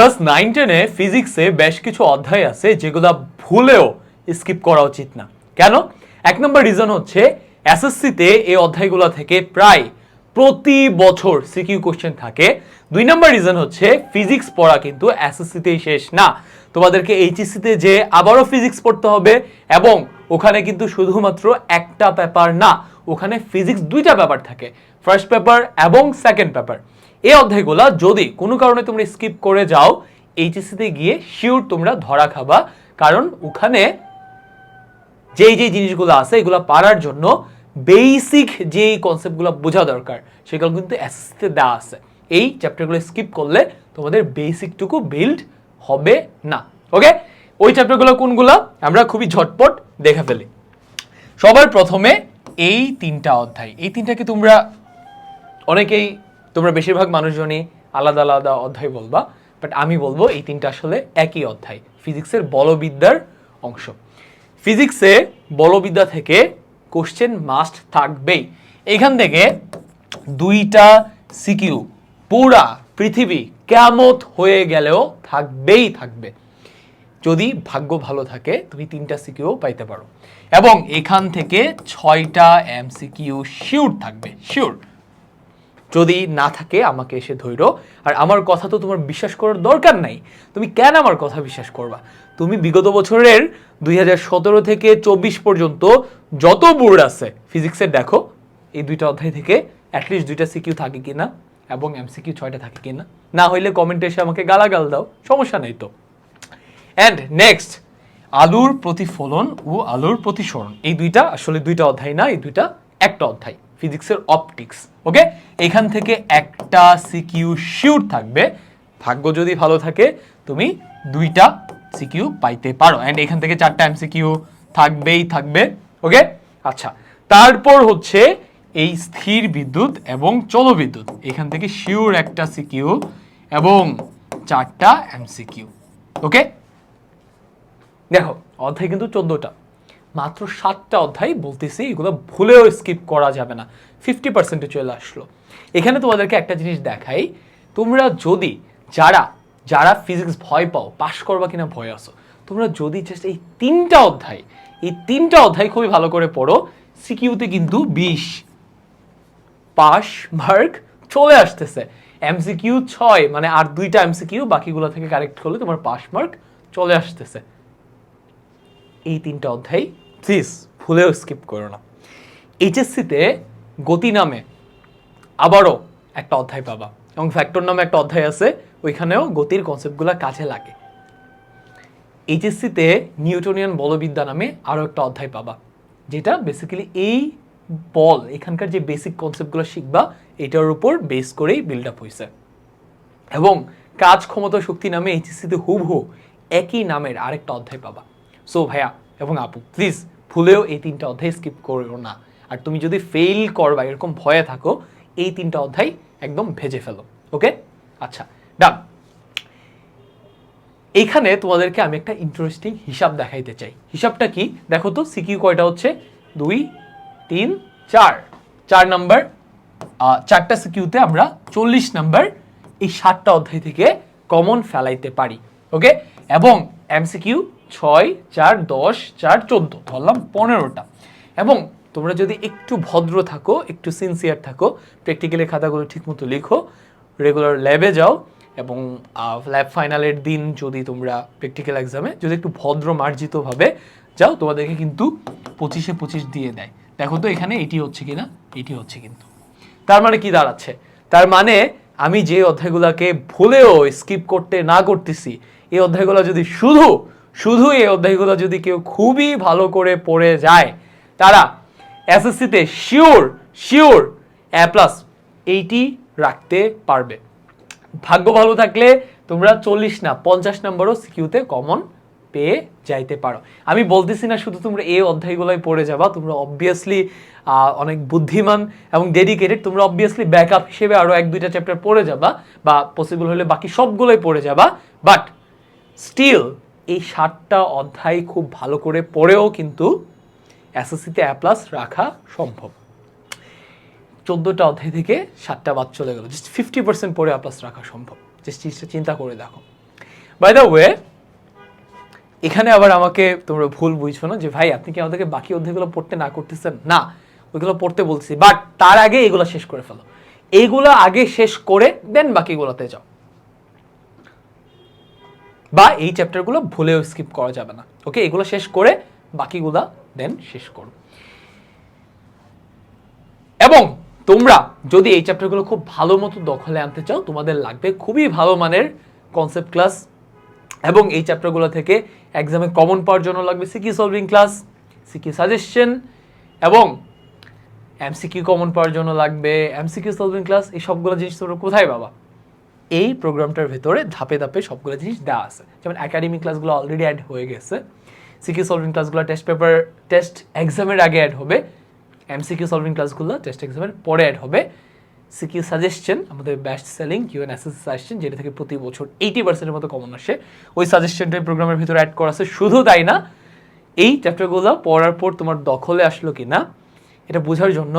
Class nine টেনে ফিজিক্সে বেশ কিছু অধ্যায় আছে যেগুলো ভুলেও স্কিপ করা উচিত না। কেন? এক নম্বর রিজন হচ্ছে এসএসসিতে এই অধ্যায়গুলো থেকে প্রায় প্রতি বছর সিকিউ কোশ্চেন থাকে। দুই নম্বর রিজন হচ্ছে ফিজিক্স পড়া কিন্তু এসএসসিতেই শেষ না। তোমাদেরকে এইচএসসিতে যে আবারও ফিজিক্স পড়তে হবে এবং ওখানে কিন্তু শুধুমাত্র একটা পেপার না, ওখানে ফিজিক্স দুইটা পেপার থাকে। ফার্স্ট পেপার এবং সেকেন্ড পেপার এই অধ্যায়গুলো যদি কোনো কারণে তোমরা স্কিপ করে যাও এইচএসসিতে গিয়ে শিওর তোমরা ধরা খাবা। কারণ ওখানে যেই যেই জিনিসগুলো আছে, এগুলো পারার জন্য বেসিক যে কনসেপ্টগুলো বোঝা দরকার, সেগুলো কিন্তু এসএসসিতে দেওয়া আছে। এই চ্যাপ্টারগুলো স্কিপ করলে তোমাদের বেসিকটুকু বিল্ড হবে না। ওকে ওই চ্যাপ্টারগুলো কোনগুলো? আমরা খুবই ঝটপট দেখে ফেলি। সবার প্রথমে এই তিনটা অধ্যায়। এই তিনটাকে তোমরা অনেকেই তোমরা বেশিরভাগ মানুষজনই আলাদা আলাদা অধ্যায় বলবা বাট আমি বলব এই তিনটা আসলে একই অধ্যায় ফিজিক্সের বলবিদ্যার অংশ। ফিজিক্সে বলবিদ্যা থেকে কোশ্চেন মাস্ট থাকবেই। এখান থেকে দুইটা সিকিউ, পুরা পৃথিবী কেমত হয়ে গেলেও থাকবেই থাকবে। যদি ভাগ্য ভালো থাকে, তুমি তিনটা সিকিউ পাইতে পারো। এবং এখান থেকে ছয়টা এমসিকিউ শিওর থাকবে শিওর যদি না থাকে আমাকে এসে ধৈর্য। আর আমার কথা তো তোমার বিশ্বাস করার দরকার নাই। তুমি কেন আমার কথা বিশ্বাস করবা? তুমি বিগত বছরের দুই হাজার সতেরো থেকে চব্বিশ পর্যন্ত যত বোর্ড আছে ফিজিক্সের দেখো, এই দুইটা অধ্যায় থেকে অ্যাটলিস্ট দুইটা সিকিউ থাকে কিনা এবং এমসিকিউ ছয়টা থাকে কিনা। না হইলে কমেন্টে এসে আমাকে গালাগাল দাও, সমস্যা নেই তো। অ্যান্ড নেক্সট আলুর প্রতিফলন ও আলুর প্রতিসরণ। এই দুইটা আসলে দুইটা অধ্যায় না, এই দুইটা একটা অধ্যায়। ফিজিক্সের অপটিক্স ওকে এখান থেকে একটা সিকিউ শিওর থাকবে। ভাগ্য যদি ভালো থাকে, তুমি দুইটা সিকিউ পাইতে পারো। অ্যান্ড এখান থেকে চারটা এমসিকিউ থাকবেই থাকবে ওকে আচ্ছা তারপর হচ্ছে এই স্থির বিদ্যুৎ এবং চলবিদ্যুৎ। এখান থেকে শিওর একটা সিকিউ এবং চারটা এমসিকিউ ওকে দেখো, অধ্যায় কিন্তু চোদ্দোটা। মাত্র সাতটা অধ্যায় বলতেছি, এগুলো ভুলেও স্কিপ করা যাবে না। ফিফটি পার্সেন্টে চলে আসলো। এখানে তোমাদেরকে একটা জিনিস দেখাই, তোমরা যদি যারা যারা ফিজিক্স ভয় পাও পাশ করবা কিনা ভয় আসো তোমরা যদি জাস্ট এই তিনটা অধ্যায়, এই তিনটা অধ্যায় খুবই ভালো করে পড়ো সিকিউতে কিন্তু বিশ পাশ মার্ক চলে আসতেছে। এমসিকিউ ছয় মানে আর দুইটা এমসিকিউ বাকিগুলো থেকে কারেক্ট করলে তোমার পাস মার্ক চলে আসতেছে। এই তিনটা অধ্যায় প্লিজ ভুলেও স্কিপ করো না। এইচএসসিতে গতি নামে আবারও একটা অধ্যায় পাবা এবং ফ্যাক্টর নামে একটা অধ্যায় আছে, ওইখানেও গতির কনসেপ্টগুলো কাজে লাগে। এইচএসসিতে নিউটনিয়ান বলবিদ্যা নামে আরও একটা অধ্যায় পাবা, যেটা বেসিক্যালি এই বল, এখানকার যে বেসিক কনসেপ্টগুলো শিখবা, এটার উপর বেস করেই বিল্ড আপ হয়েছে এবং কাজ, ক্ষমতা, শক্তি নামে এইচএসসিতে হুবহু একই নামের আরেকটা অধ্যায় পাবা। সো ভাইয়া, এবং আপু প্লিজ ভুলেও এই তিনটা অধ্যায় স্কিপ করো না। আর তুমি যদি ফেল করবা, এরকম ভয়ে থাকো, এই তিনটা অধ্যায় একদম ভেজে ফেলো ওকে আচ্ছা ডান এইখানে তোমাদেরকে আমি একটা ইন্টারেস্টিং হিসাব দেখাইতে চাই। হিসাবটা কি? দেখো তো সিকিউ কয়টা হচ্ছে? দুই, তিন, চার। চার নাম্বার চারটা সিকিউতে আমরা চল্লিশ নাম্বার এই সাতটা অধ্যায় থেকে কমন ফেলাইতে পারি ওকে এবং এমসিকিউ ছয়, চার, দশ, চার, চোদ্দ, ধরলাম পনেরোটা। এবং তোমরা যদি একটু ভদ্র থাকো, একটু সিনসিয়ার থাকো প্র্যাকটিক্যালের খাতাগুলো ঠিকমতো লিখো রেগুলার ল্যাবে যাও, এবং ল্যাব ফাইনালের দিন যদি তোমরা প্র্যাকটিক্যাল এক্সামে যদি একটু ভদ্র মার্জিতভাবে যাও, তোমাদেরকে কিন্তু পঁচিশে পঁচিশ দিয়ে দেয়। দেখো তো এখানে এটি হচ্ছে কিনা, এটি হচ্ছে কিন্তু। তার মানে কি দাঁড়াচ্ছে? তার মানে আমি যে অধ্যায়গুলোকে ভুলেও স্কিপ করতে না করতেছি, এই অধ্যায়গুলো যদি শুধু শুধু এই অধ্যায়গুলো যদি কেউ খুবই ভালো করে পড়ে যায়, তারা এসএসসিতে শিওর শিওর এ প্লাস এইটি রাখতে পারবে। ভাগ্য ভালো থাকলে তোমরা চল্লিশ না, পঞ্চাশ নম্বরও সিকিউতে কমন পেয়ে যাইতে পারো। আমি বলতেছি না শুধু তোমরা এই অধ্যায়গুলোই পড়ে যাবা, তোমরা অবভিয়াসলি অনেক বুদ্ধিমান এবং ডেডিকেটেড তোমরা অবভিয়াসলি ব্যাকআপ হিসেবে আরও এক, দুইটা চ্যাপ্টার পড়ে যাবা বা পসিবল হলে বাকি সবগুলোই পড়ে যাবা বাট স্টিল এই সাতটা অধ্যায় খুব ভালো করে পড়েও কিন্তু এসএসসিতে অ্যাপ্লাস রাখা সম্ভব। চোদ্দোটা অধ্যায় থেকে সাতটা বাদ চলে গেল। জাস্ট ফিফটি পার্সেন্ট পরে অ্যাপ্লাস রাখা সম্ভব। জাস্ট চিন্তা করে দেখো। বাই দ্য ওয়ে এখানে আবার আমাকে তোমরা ভুল বুঝছ না যে, ভাই, আপনি কি আমাদেরকে বাকি অধ্যায়গুলো পড়তে না করতেছেন? না, ওইগুলো পড়তে বলছি বাট তার আগে এগুলো শেষ করে ফেলো। এইগুলো আগে শেষ করে দেন বাকিগুলোতে যাও। বা এই চ্যাপ্টারগুলো ভুলেও স্কিপ করা যাবে না। ওকে এগুলো শেষ করে বাকিগুলা দেন শেষ করো এবং তোমরা যদি এই চ্যাপ্টারগুলো খুব ভালো মতো দখলে আনতে চাও, তোমাদের লাগবে খুবই ভালো মানের কনসেপ্ট ক্লাস এবং এই চ্যাপ্টারগুলো থেকে এক্সামে কমন পাওয়ার জন্য লাগবে CQ solving class CQ suggestion এবং এমসিকিউ কমন পাওয়ার জন্য লাগবে এমসিকিউ সলভিং ক্লাস এই সবগুলো জিনিস তোমরা কোথায় পাবা? এই প্রোগ্রামটার ভেতরে ধাপে ধাপে সবগুলো জিনিস দেওয়া আছে। যেমন একাডেমিক ক্লাসগুলো অলরেডি অ্যাড হয়ে গেছে। সিকিউ সলভিং ক্লাসগুলো টেস্ট পেপার টেস্ট এক্সামের আগে অ্যাড হবে। এমসিকিউ সলভিং ক্লাসগুলো টেস্ট এক্সামের পরে অ্যাড হবে। সিকিউ সাজেশন আমাদের best selling Q N assess suggestion যেটা থেকে প্রতি বছর এইটি পার্সেন্টের মতো কমন আসে। ওই সাজেশনটাই প্রোগ্রামের ভিতরে অ্যাড করা আছে। শুধু তাই না, এই চ্যাপ্টারগুলো পড়ার পর তোমার দখলে আসলো কি না এটা বোঝার জন্য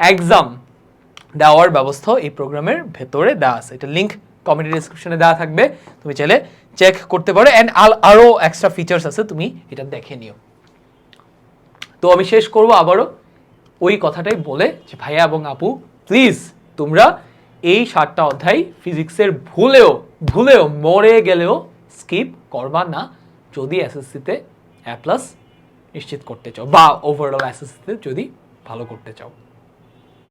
এক্সাম দেওয়ার ব্যবস্থা এই প্রোগ্রামের ভেতরে দেওয়া আছে। এটা লিঙ্ক কমেন্ট ডিসক্রিপশনে দেওয়া থাকবে। তুমি চাইলে চেক করতে পারো অ্যান্ড আরও এক্সট্রা ফিচার্স আছে, তুমি এটা দেখে নিও। তো আমি শেষ করব আবারও ওই কথাটাই বলে যে, ভাইয়া এবং আপু প্লিজ তোমরা এই সাতটা অধ্যায় ফিজিক্সের ভুলেও ভুলেও, মরে গেলেও স্কিপ করবা না। যদি এসএসসিতে এ প্লাস নিশ্চিত করতে চাও বা ওভারঅল এসএসসিতে যদি ভালো করতে চাও।